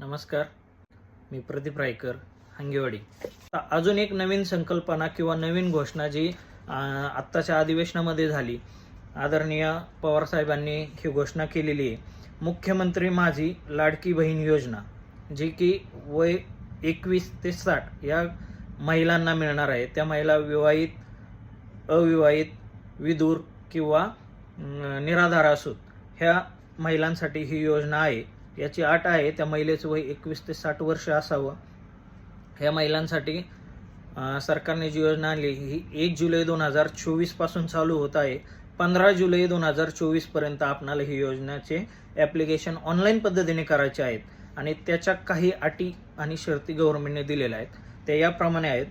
नमस्कार. मी प्रदीप रायकर हंगेवाडी. अजून एक नवीन संकल्पना किंवा नवीन घोषणा जी आत्ताच्या अधिवेशनामध्ये झाली आदरणीय पवारसाहेबांनी ही घोषणा केलेली आहे. मुख्यमंत्री माझी लाडकी बहीण योजना जी की वय एकवीस ते साठ या महिलांना मिळणार आहे. त्या महिला विवाहित अविवाहित विदूर किंवा निराधार असोत ह्या महिलांसाठी ही योजना आहे. याची अट आहे. त्या महिलेचं वय एकवीस ते साठ वर्ष असावं. ह्या महिलांसाठी सरकारने जी योजना आणली ही एक जुलै दोन हजार चोवीसपासून चालू होत आहे. पंधरा जुलै दोन हजार चोवीसपर्यंत आपणाला ही योजनाचे ॲप्लिकेशन ऑनलाईन पद्धतीने करायचे आहेत आणि त्याच्या काही अटी आणि शर्ती गव्हर्नमेंटने दिलेल्या आहेत. त्या याप्रमाणे आहेत.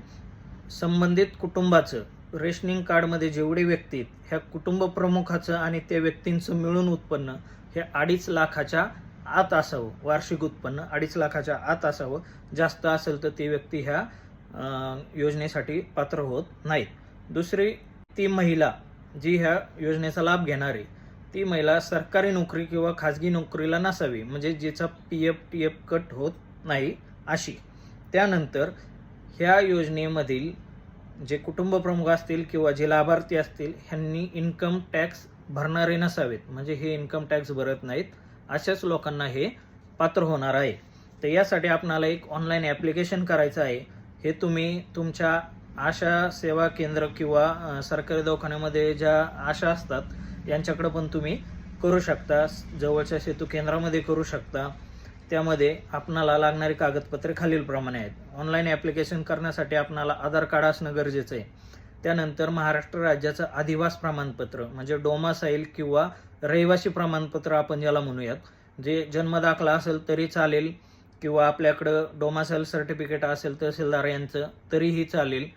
संबंधित कुटुंबाचं रेशनिंग कार्डमध्ये जेवढे व्यक्ती आहेत ह्या कुटुंब प्रमुखाचं आणि त्या व्यक्तींचं मिळून उत्पन्न हे अडीच लाखाच्या आत असावं वार्षिक उत्पन्न अडीच लाखाच्या आत असावं. जास्त असेल तर ती व्यक्ती ह्या योजनेसाठी पात्र होत नाहीत. दुसरी ती महिला जी ह्या योजनेचा लाभ घेणारी ती महिला सरकारी नोकरी किंवा खाजगी नोकरीला नसावी म्हणजे जिचा P F T F cut होत नाही अशी. त्यानंतर ह्या योजनेमधील जे कुटुंब प्रमुख असतील किंवा जे लाभार्थी असतील ह्यांनी इन्कम टॅक्स भरणारे नसावेत. म्हणजे हे इन्कम टॅक्स भरत नाहीत. अशाच लोकांना हे पात्र होणार आहे. तर यासाठी आपणाला एक ऑनलाईन ॲप्लिकेशन करायचं आहे. हे तुम्ही तुमच्या आशा सेवा केंद्र किंवा सरकारी दवाखान्यामध्ये ज्या आशा असतात यांच्याकडं पण तुम्ही करू शकता. जवळच्या सेतू केंद्रामध्ये करू शकता. त्यामध्ये आपणाला लागणारी कागदपत्रे खालीलप्रमाणे आहेत. ऑनलाईन ॲप्लिकेशन करण्यासाठी आपणाला आधार कार्ड असणं गरजेचं आहे. त्यानंतर महाराष्ट्र राज्याचं अधिवास प्रमाणपत्र म्हणजे डोमासाईल किंवा रहिवासी प्रमाणपत्र आपण ज्याला म्हणूयात. जे जन्मदाखला असेल तरी चालेल किंवा आपल्याकडं डोमासाईल सर्टिफिकेट असेल तहसीलदार यांचं तरीही चालेल.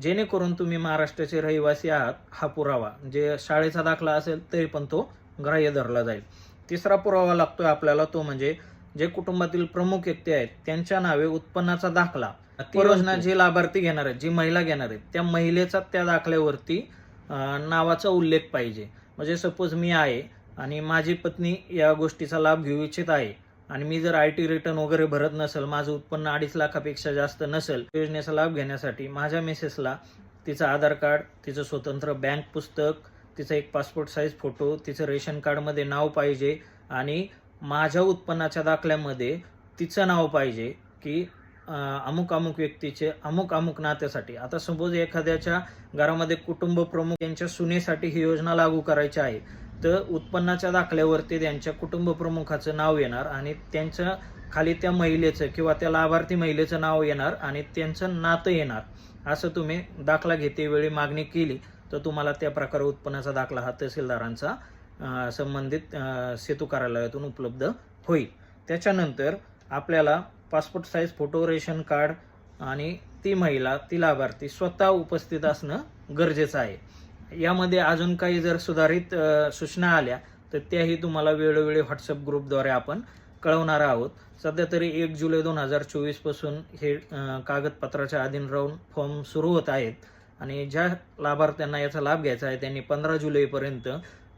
जेणेकरून तुम्ही महाराष्ट्राचे रहिवासी आहात हा पुरावा जे शाळेचा दाखला असेल तरी पण तो ग्राह्य धरला जाईल. तिसरा पुरावा लागतोय आपल्याला तो म्हणजे जे कुटुंबातील प्रमुख व्यक्ती आहेत त्यांच्या नावे उत्पन्नाचा दाखला. ती योजना जे लाभार्थी घेणार आहेत जी महिला घेणार आहेत त्या महिलेचा त्या दाखल्यावरती नावाचा उल्लेख पाहिजे. म्हणजे सपोज मी आहे आणि माझी पत्नी या गोष्टीचा लाभ घेऊ इच्छित आहे आणि मी जर आय टी रिटर्न वगैरे भरत नसेल माझं उत्पन्न अडीच लाखापेक्षा जास्त नसेल योजनेचा लाभ घेण्यासाठी माझ्या मिसेसला तिचं आधार कार्ड तिचं स्वतंत्र बँक पुस्तक तिचा एक पासपोर्ट साईज फोटो तिचं रेशन कार्डमध्ये नाव पाहिजे आणि माझ्या उत्पन्नाच्या दाखल्यामध्ये तिचं नाव पाहिजे की अमुक अमुक व्यक्तीचे अमुक अमुक नात्यासाठी. आता सपोज एखाद्याच्या घरामध्ये कुटुंब प्रमुख यांच्या सुनेसाठी ही योजना लागू करायची आहे तर उत्पन्नाच्या दाखल्यावरती त्यांच्या कुटुंब प्रमुखाचं नाव येणार आणि त्यांच्या खाली त्या महिलेचं किंवा त्या लाभार्थी महिलेचं नाव येणार आणि त्यांचं नातं येणार. असं तुम्ही दाखला घेतेवेळी मागणी केली तर तुम्हाला त्या प्रकारे उत्पन्नाचा दाखला हा तहसीलदारांचा संबंधित सेतू कार्यालयातून उपलब्ध होईल. त्याच्यानंतर आपल्याला passport size photo ration card आणि ती महिला ती लाभार्थी स्वतः उपस्थित असणं गरजेचं आहे. यामध्ये अजून काही जर सुधारित सूचना आल्या तर त्याही तुम्हाला वेळोवेळी व्हॉट्सअप ग्रुपद्वारे आपण कळवणार आहोत. सध्या तरी एक जुलै दोन हजार चोवीसपासून हे कागदपत्राच्या अधीन राहून फॉर्म सुरू होत आहेत आणि ज्या लाभार्थ्यांना याचा लाभ घ्यायचा आहे त्यांनी पंधरा जुलैपर्यंत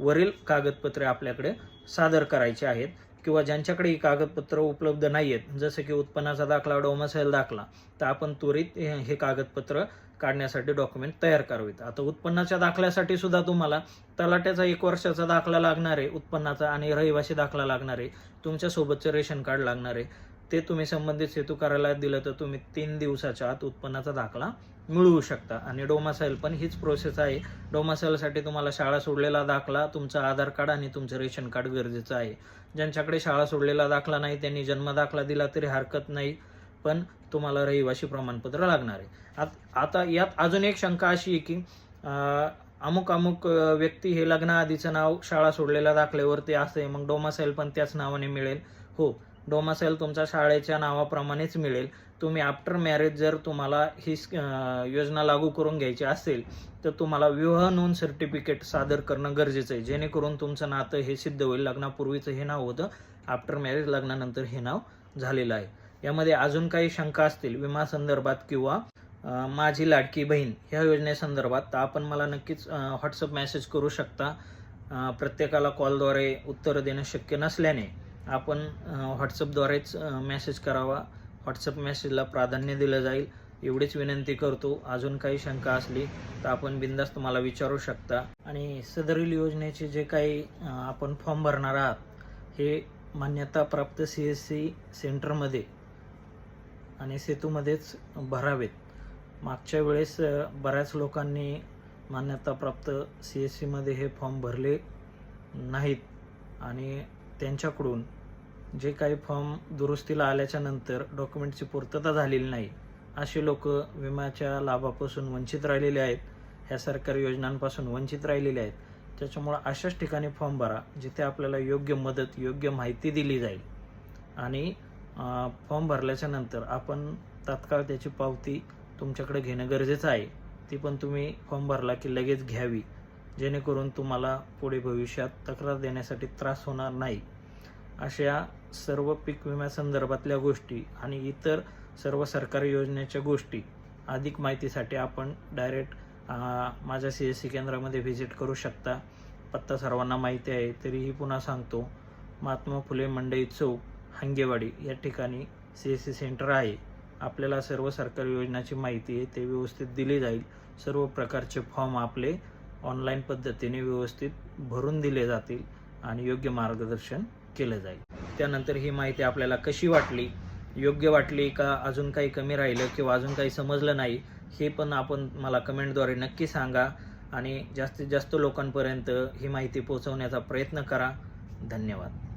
वरील कागदपत्रे आपल्याकडे सादर करायचे आहेत. किंवा ज्यांच्याकडे ही कागदपत्र उपलब्ध नाही आहेत जसं की उत्पन्नाचा दाखला डोमसाईल दाखला तर आपण त्वरित हे हे कागदपत्र काढण्यासाठी डॉक्युमेंट तयार करावेत. आता उत्पन्नाच्या दाखल्यासाठी सुद्धा तुम्हाला तलाट्याचा एक वर्षाचा दाखला लागणार आहे उत्पन्नाचा आणि रहिवासी दाखला लागणार आहे तुमच्यासोबतचं रेशन कार्ड लागणार आहे. ते तुम्ही संबंधित सेतू कार्यालयात दिलं तर तुम्ही तीन दिवसाच्या आत उत्पन्नाचा दाखला मिळवू शकता. आणि डोमासाईल पण हीच प्रोसेस आहे. डोमासाईलसाठी तुम्हाला शाळा सोडलेला दाखला तुमचं आधार कार्ड आणि तुमचं रेशन कार्ड गरजेचं आहे. ज्यांच्याकडे शाळा सोडलेला दाखला नाही त्यांनी जन्म दाखला दिला तरी हरकत नाही पण तुम्हाला रहिवासी प्रमाणपत्र लागणार आहे. आत- आता यात अजून एक शंका अशी आहे की अमुक अमुक व्यक्ती हे लग्नाआधीचं नाव शाळा सोडलेल्या दाखल्यावरती असते मग डोमासाईल पण त्याच नावाने मिळेल. हो डोमासाईल तुमच्या शाळेच्या नावाप्रमाणेच मिळेल. तुम्ही आफ्टर मॅरेज जर तुम्हाला ही योजना लागू करून घ्यायची असेल तर तुम्हाला विवाह नोंद सर्टिफिकेट सादर करणं गरजेचं आहे. जेणेकरून तुमचं नातं हे सिद्ध होईल. लग्नापूर्वीचं हे नाव होतं आफ्टर मॅरेज लग्नानंतर हे नाव झालेलं आहे. यामध्ये अजून काही शंका असतील विमा संदर्भात किंवा माझी लाडकी बहीण ह्या योजनेसंदर्भात तर आपण मला नक्कीच व्हॉट्सअप मेसेज करू शकता. प्रत्येकाला कॉलद्वारे उत्तर देणं शक्य नसल्याने. आपण व्हॉट्सअपद्वारेच मेसेज करावा. व्हॉट्सअप मेसेजला प्राधान्य दिलं जाईल. एवढीच विनंती करतो. अजून काही शंका असली तर आपण बिंदास्त मला विचारू शकता. आणि सदरील योजनेचे जे काही आपण फॉर्म भरणार आहात हे मान्यताप्राप्त सी एस सी सेंटरमध्ये आणि सेतूमध्येच भरावेत. मागच्या वेळेस बऱ्याच लोकांनी मान्यताप्राप्त सी एस सीमध्ये हे फॉर्म भरले नाहीत. आणि त्यांच्याकडून जे काही फॉर्म दुरुस्तीला आल्याच्यानंतर डॉक्युमेंटची पूर्तता झालेली नाही असे लोक विम्याच्या लाभापासून वंचित राहिलेले आहेत ह्या सरकारी योजनांपासून वंचित राहिलेले आहेत. त्याच्यामुळं अशाच ठिकाणी फॉर्म भरा जिथे आपल्याला योग्य मदत योग्य माहिती दिली जाईल. आणि फॉर्म भरल्याच्या नंतर आपण तात्काळ त्याची पावती तुमच्याकडे घेणं गरजेचं आहे. ती पण तुम्ही फॉर्म भरला की लगेच घ्यावी जेणेकरून तुम्हाला पुढे भविष्यात तक्रार देण्यासाठी त्रास होणार नाही. अशा सर्व पीक विम्यासंदर्भातल्या गोष्टी आणि इतर सर्व सरकारी योजनेच्या गोष्टी अधिक माहितीसाठी आपण डायरेक्ट माझ्या सी एस सी केंद्रामध्ये व्हिजिट करू शकता. पत्ता सर्वांना माहिती आहे तरीही पुन्हा सांगतो. महात्मा फुले मंडई चौक हांगेवाडी या ठिकाणी सी एस सी सेंटर आहे. आपल्याला सर्व सरकारी योजनाची माहिती आहे ते व्यवस्थित दिली जाईल. सर्व प्रकारचे फॉर्म आपले ऑनलाईन पद्धतीने व्यवस्थित भरून दिले जातील आणि योग्य मार्गदर्शन केलं जाईल. त्यानंतर ही माहिती आपल्याला कशी वाटली? योग्य वाटली का? अजून काही कमी राहिलं किंवा अजून काही समजलं नाही हे पण आपण मला कमेंटद्वारे नक्की सांगा आणि जास्तीत जास्त लोकांपर्यंत ही माहिती पोहोचवण्याचा प्रयत्न करा. धन्यवाद.